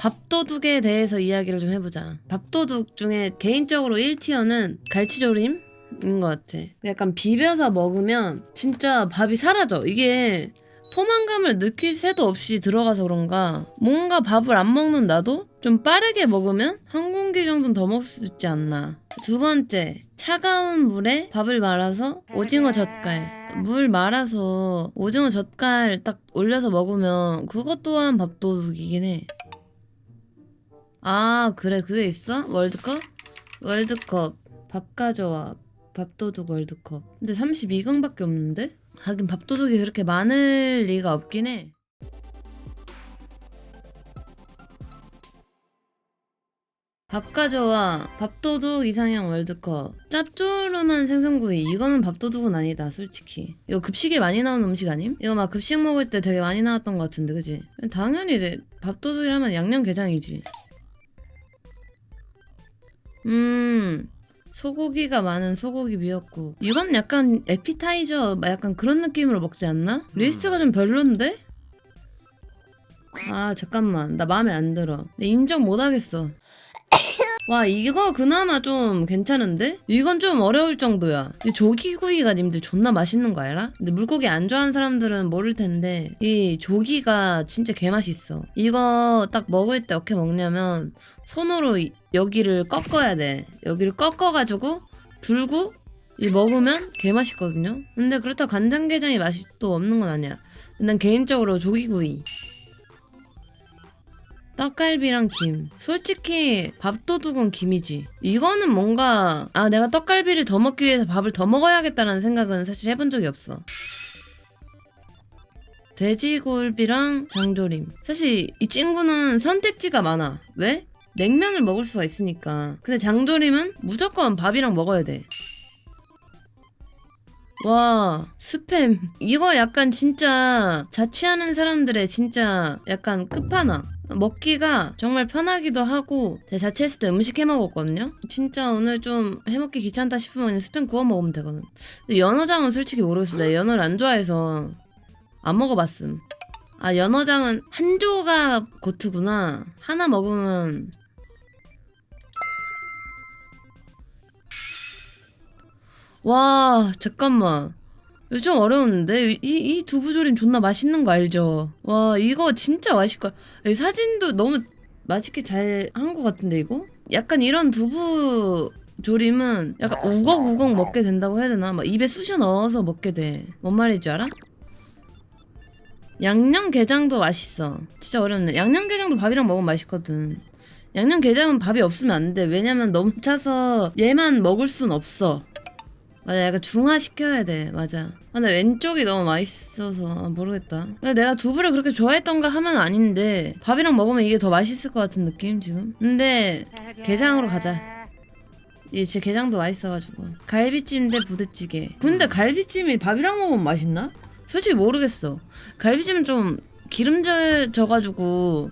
밥도둑에 대해서 이야기를 좀 해보자. 밥도둑 중에 개인적으로 1티어는 갈치조림 인 것 같아. 약간 비벼서 먹으면 진짜 밥이 사라져. 이게 포만감을 느낄 새도 없이 들어가서 그런가 뭔가 밥을 안 먹는 나도 좀 빠르게 먹으면 한 공기 정도는 더 먹을 수 있지 않나. 두 번째, 차가운 물에 밥을 말아서 오징어 젓갈. 물 말아서 오징어 젓갈 딱 올려서 먹으면 그것 또한 밥도둑이긴 해. 아, 그래, 그게 있어? 월드컵? 월드컵. 밥 가져와. 밥도둑 월드컵. 근데 32강밖에 없는데? 하긴 밥도둑이 그렇게 많을 리가 없긴 해. 밥 가져와 밥도둑 이상형 월드컵 짭조름한 생선구이 이거는 밥도둑은 아니다 솔직히 이거 급식에 많이 나오는 음식 아님? 이거 막 급식 먹을 때 되게 많이 나왔던 것 같은데 그지? 당연히 내- 밥도둑이라면 양념게장이지 음 소고기가 많은 소고기 미역국 이건 약간 에피타이저 막 약간 그런 느낌으로 먹지 않나? 리스트가 좀 별론데? 아 잠깐만 나 마음에 안 들어 내 인정 못하겠어 와 이거 그나마 좀 괜찮은데? 이건 좀 어려울 정도야 이 조기구이가 님들 존나 맛있는 거 알아? 근데 물고기 안 좋아하는 사람들은 모를 텐데 이 조기가 진짜 개맛있어 이거 딱 먹을 때 어떻게 먹냐면 손으로 이- 여기를 꺾어야 돼 여기를 꺾어가지고 들고 이 먹으면 개 맛있거든요 근데 그렇다고 간장게장이 맛이 또 없는 건 아니야 난 개인적으로 조기구이 떡갈비랑 김. 솔직히 밥도둑은 김이지. 이거는 뭔가 아 내가 떡갈비를 더 먹기 위해서 밥을 더 먹어야겠다라는 생각은 사실 해본 적이 없어. 돼지골비랑 장조림. 사실 이 친구는 선택지가 많아. 왜? 냉면을 먹을 수가 있으니까. 근데 장조림은 무조건 밥이랑 먹어야 돼. 와, 스팸. 이거 약간 진짜 자취하는 사람들의 진짜 약간 끝판왕. 먹기가 정말 편하기도 하고 제가 자취했을 때 음식 해 먹었거든요. 진짜 오늘 좀 해먹기 귀찮다 싶으면 스팸 구워 먹으면 되거든. 근데 연어장은 솔직히 모르겠어. 내가 연어를 안 좋아해서 안 먹어봤음. 아 연어장은 한 조각 고트구나. 하나 먹으면 와 잠깐만 좀 어려운데 이, 이 두부조림 존나 맛있는 거 알죠? 와 이거 진짜 맛있을 거야 이 사진도 너무 맛있게 잘 한 것 같은데 이거? 약간 이런 두부 조림은 약간 우걱우걱 먹게 된다고 해야 되나? 막 입에 쑤셔 넣어서 먹게 돼. 뭔 말인지 알아? 양념게장도 맛있어. 진짜 어렵네. 양념게장도 밥이랑 먹으면 맛있거든. 양념게장은 밥이 없으면 안 돼. 왜냐면 너무 짜서 얘만 먹을 순 없어. 맞아, 약간 중화시켜야 돼. 맞아. 아, 근데 왼쪽이 너무 맛있어서 아, 모르겠다. 근데 내가 두부를 그렇게 좋아했던가 하면 아닌데 밥이랑 먹으면 이게 더 맛있을 것 같은 느낌 지금. 근데 게장으로 가자. 이 진짜 게장도 맛있어가지고 갈비찜 대 부대찌개. 근데 갈비찜이 밥이랑 먹으면 맛있나? 솔직히 모르겠어. 갈비찜은 좀 기름져가지고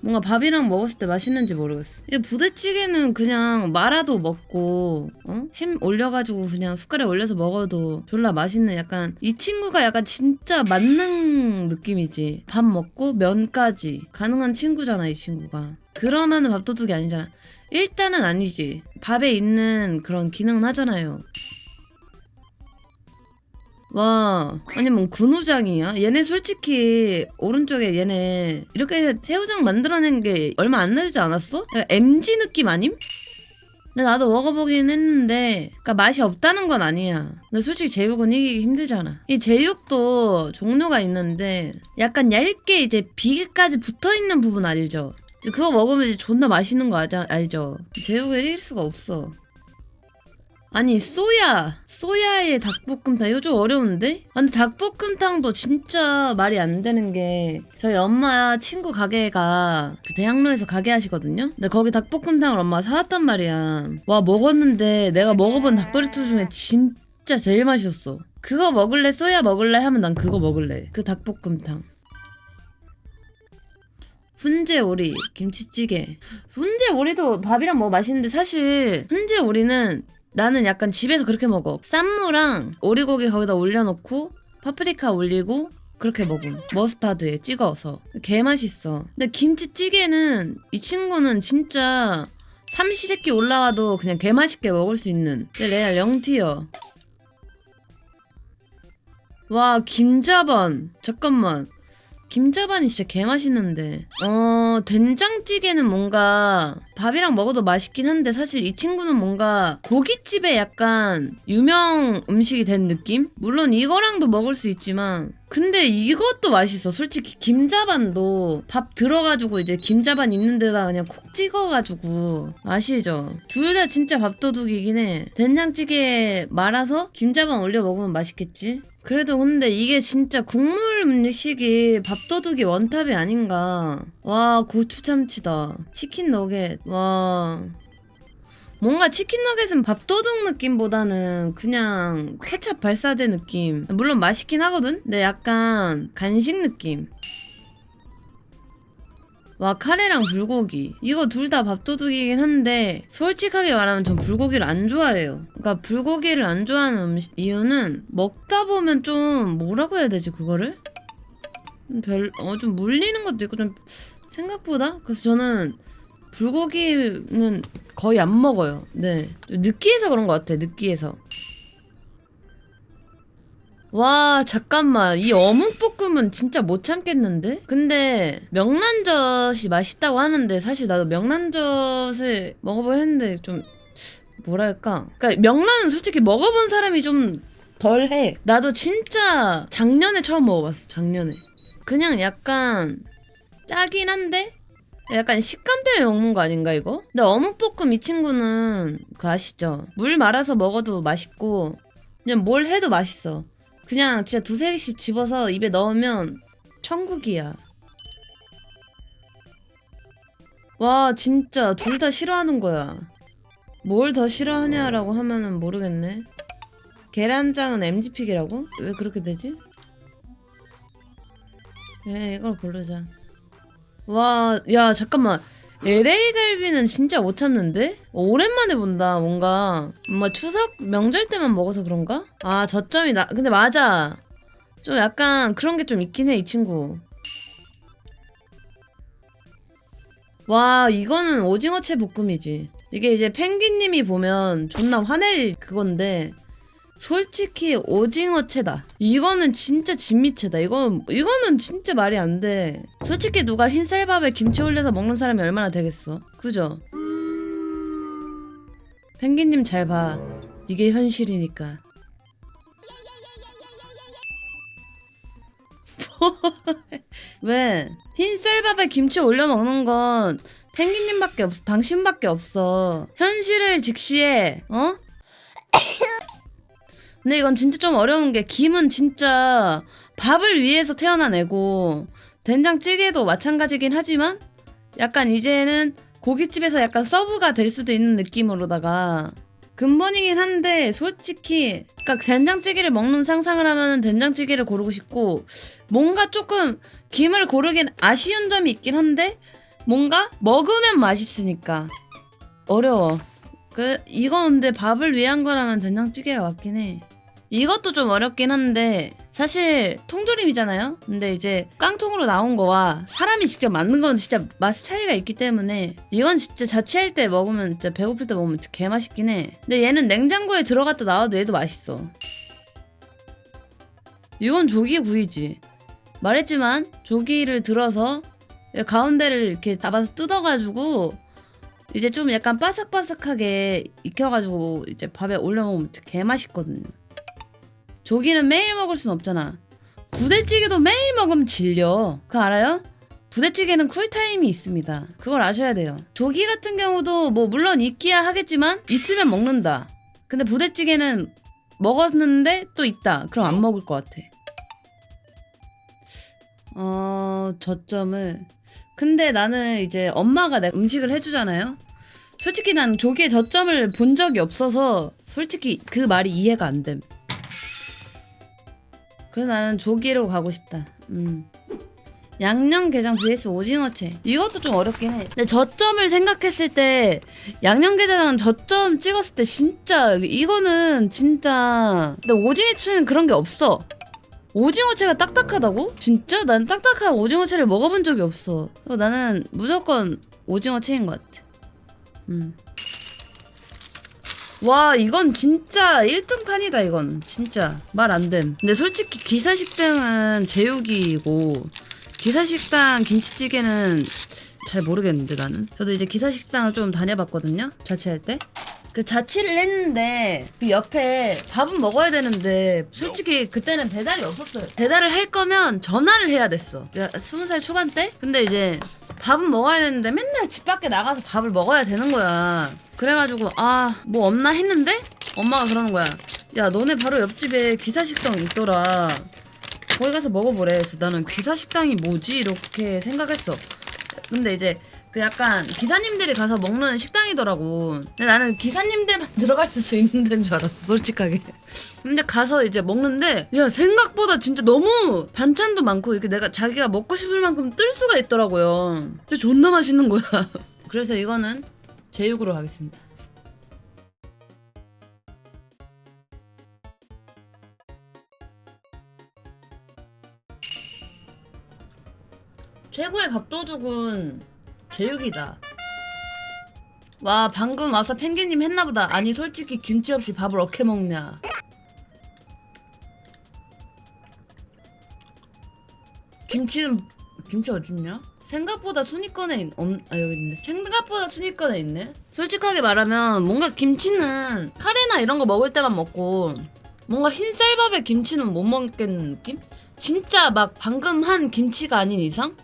뭔가 밥이랑 먹었을 때 맛있는지 모르겠어. 이 부대찌개는 그냥 말아도 먹고 어? 햄 올려가지고 그냥 숟갈에 올려서 먹어도 졸라 맛있는 약간 이 친구가 약간 진짜 만능 느낌이지. 밥 먹고 면까지 가능한 친구잖아 이 친구가. 그러면은 밥도둑이 아니잖아. 일단은 아니지. 밥에 있는 그런 기능은 하잖아요. 와, 아니 뭐 군우장이야? 얘네 솔직히 오른쪽에 얘네 이렇게 새우장 만들어낸 게 얼마 안 되지 않았어? 약간 MG 느낌 아님? 근데 나도 먹어보긴 했는데 그니까 맛이 없다는 건 아니야 근데 솔직히 제육은 이기기 힘들잖아 이 제육도 종류가 있는데 약간 얇게 이제 비계까지 붙어있는 부분 알죠? 그거 먹으면 이제 존나 맛있는 거 알죠? 제육을 이길 수가 없어 아니 소야. 소야의 닭볶음탕. 이거 좀 어려운데? 아, 근데 닭볶음탕도 진짜 말이 안 되는 게 저희 엄마 친구 가게가 그 대학로에서 가게 하시거든요? 근데 거기 닭볶음탕을 엄마가 사왔단 말이야. 와 먹었는데 내가 먹어본 닭도리토 중에 진짜 제일 맛있었어. 그거 먹을래? 소야 먹을래? 하면 난 그거 먹을래. 그 닭볶음탕. 훈제 오리 김치찌개. 훈제 오리도 밥이랑 먹어 맛있는데 사실 훈제 오리는 나는 약간 집에서 그렇게 먹어. 쌈무랑 오리고기 거기다 올려놓고 파프리카 올리고 그렇게 먹음. 머스타드에 찍어서. 개 맛있어. 근데 김치찌개는 이 친구는 진짜 삼시세끼 올라와도 그냥 개 맛있게 먹을 수 있는. 레알 0티어. 와 김자반. 잠깐만 김자반이 진짜 개 맛있는데 어 된장찌개는 뭔가 밥이랑 먹어도 맛있긴 한데 사실 이 친구는 뭔가 고깃집에 약간 유명 음식이 된 느낌? 물론 이거랑도 먹을 수 있지만 근데 이것도 맛있어 솔직히 김자반도 밥 들어가지고 이제 김자반 있는 데다 그냥 콕 찍어가지고 아시죠? 둘 다 진짜 밥도둑이긴 해 된장찌개 말아서 김자반 올려 먹으면 맛있겠지? 그래도 근데 이게 진짜 국물 음식이 밥도둑이 원탑이 아닌가. 와, 고추 참치다. 치킨 너겟. 와. 뭔가 치킨 너겟은 밥도둑 느낌보다는 그냥 케찹 발사대 느낌. 물론 맛있긴 하거든? 근데 약간 간식 느낌. 와 카레랑 불고기 이거 둘 다 밥도둑이긴 한데 솔직하게 말하면 전 불고기를 안 좋아해요 그러니까 불고기를 안 좋아하는 음식 이유는 먹다 보면 좀 뭐라고 해야 되지 그거를 별 어 좀 물리는 것도 있고 좀 생각보다 그래서 저는 불고기는 거의 안 먹어요. 네. 느끼해서 그런 것 같아 느끼해서. 와 잠깐만. 이 어묵볶음은 진짜 못 참겠는데? 근데 명란젓이 맛있다고 하는데 사실 나도 명란젓을 먹어보긴 했는데 좀 뭐랄까? 그러니까 명란은 솔직히 먹어본 사람이 좀 덜해. 나도 진짜 작년에 처음 먹어봤어 작년에. 그냥 약간 짜긴 한데 약간 식감 때문에 먹는 거 아닌가 이거? 근데 어묵볶음 이 친구는 그 아시죠? 물 말아서 먹어도 맛있고 그냥 뭘 해도 맛있어 그냥 진짜 두세 개씩 집어서 입에 넣으면 천국이야. 와, 진짜 둘 다 싫어하는 거야. 뭘 더 싫어하냐라고 하면은 모르겠네. 계란장은 MG픽이라고? 왜 그렇게 되지? 그래, 이걸 고르자. 와, 야, 잠깐만. LA 갈비는 진짜 못 참는데? 오랜만에 본다, 뭔가. 뭔가 추석 명절 때만 먹어서 그런가? 아, 저점이 나, 근데 맞아. 좀 약간 그런 게 좀 있긴 해, 이 친구. 와, 이거는 오징어채 볶음이지. 이게 이제 펭귄님이 보면 존나 화낼 그건데, 솔직히 오징어채다. 이거는 진짜 진미채다. 이거 이거는 진짜 말이 안 돼. 솔직히 누가 흰쌀밥에 김치 올려서 먹는 사람이 얼마나 되겠어? 그죠? 펭귄님 잘 봐. 이게 현실이니까. 왜? 흰쌀밥에 김치 올려 먹는 건 펭귄님밖에 없어. 당신밖에 없어. 현실을 직시해. 어? 근데 이건 진짜 좀 어려운 게 김은 진짜 밥을 위해서 태어난 애고 된장찌개도 마찬가지긴 하지만 약간 이제는 고깃집에서 약간 서브가 될 수도 있는 느낌으로다가 근본이긴 한데 솔직히 그러니까 된장찌개를 먹는 상상을 하면은 된장찌개를 고르고 싶고 뭔가 조금 김을 고르긴 아쉬운 점이 있긴 한데 뭔가 먹으면 맛있으니까 어려워. 그 이거 근데 밥을 위한 거라면 된장찌개가 맞긴 해. 이것도 좀 어렵긴 한데 사실 통조림이잖아요. 근데 이제 깡통으로 나온 거와 사람이 직접 만든 건 진짜 맛 차이가 있기 때문에 이건 진짜 자취할 때 먹으면 진짜 배고플 때 먹으면 진짜 개 맛있긴 해. 근데 얘는 냉장고에 들어갔다 나와도 얘도 맛있어. 이건 조기 구이지. 말했지만 조기를 들어서 가운데를 이렇게 잡아서 뜯어가지고 이제 좀 약간 바삭바삭하게 익혀가지고 이제 밥에 올려 먹으면 개 맛있거든요. 조기는 매일 먹을 순 없잖아. 부대찌개도 매일 먹으면 질려. 그거 알아요? 부대찌개는 쿨타임이 있습니다. 그걸 아셔야 돼요. 조기 같은 경우도 뭐 물론 있기야 하겠지만 있으면 먹는다. 근데 부대찌개는 먹었는데 또 있다. 그럼 안 먹을 것 같아. 어, 저점을. 근데 나는 이제 엄마가 내 음식을 해주잖아요? 솔직히 난 조기에 저점을 본 적이 없어서 솔직히 그 말이 이해가 안 됨. 그래서 나는 조기로 가고 싶다. 음. 양념게장 vs 오징어채. 이것도 좀 어렵긴 해. 근데 저점을 생각했을 때 양념게장은 저점 찍었을 때 진짜 이거는 진짜 근데 오징어채는 그런 게 없어. 오징어채가 딱딱하다고? 진짜? 난 딱딱한 오징어채를 먹어본 적이 없어. 나는 무조건 오징어채인 것 같아. 음. 와 이건 진짜 1등 판이다 이건 진짜 말 안 됨. 근데 솔직히 기사식당은 제육이고 기사식당 김치찌개는 잘 모르겠는데 나는. 저도 이제 기사식당을 좀 다녀봤거든요 자취할 때. 그 자취를 했는데 그 옆에 밥은 먹어야 되는데 솔직히 그때는 배달이 없었어요. 배달을 할 거면 전화를 해야 됐어. 스무 살 초반 때. 근데 이제 밥은 먹어야 되는데 맨날 집 밖에 나가서 밥을 먹어야 되는 거야. 그래가지고 아 뭐 없나 했는데 엄마가 그러는 거야. 야 너네 바로 옆집에 기사식당 있더라. 거기 가서 먹어보래. 그래서 나는 기사식당이 뭐지 이렇게 생각했어. 근데 이제 그 약간 기사님들이 가서 먹는 식당이더라고. 근데 나는 기사님들만 들어갈 수 있는 데인 줄 알았어, 솔직하게. 근데 가서 이제 먹는데 야 생각보다 진짜 너무 반찬도 많고 이렇게 내가 자기가 먹고 싶을 만큼 뜰 수가 있더라고요. 근데 존나 맛있는 거야. 그래서 이거는 제육으로 가겠습니다. 최고의 밥도둑은 제육이다. 와 방금 와서 펭귄님 했나보다. 아니 솔직히 김치 없이 밥을 어떻게 먹냐. 김치는 김치 어딨냐? 생각보다 순위권에 있, 없, 아 여기 있네. 생각보다 순위권에 있네. 솔직하게 말하면 뭔가 김치는 카레나 이런 거 먹을 때만 먹고 뭔가 흰쌀밥에 김치는 못 먹겠는 느낌? 진짜 막 방금 한 김치가 아닌 이상?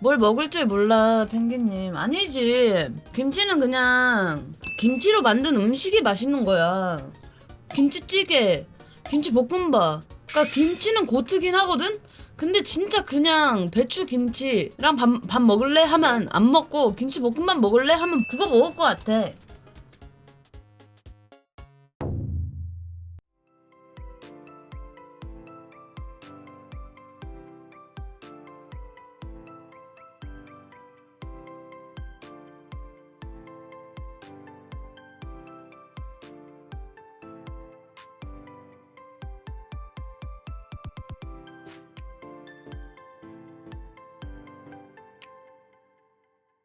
뭘 먹을 줄 몰라 펭귄님. 아니지. 김치는 그냥 김치로 만든 음식이 맛있는 거야. 김치찌개 김치볶음밥. 그러니까 김치는 고트긴 하거든? 근데 진짜 그냥 배추 김치랑 밥, 밥 먹을래? 하면 안 먹고 김치볶음밥 먹을래? 하면 그거 먹을 것 같아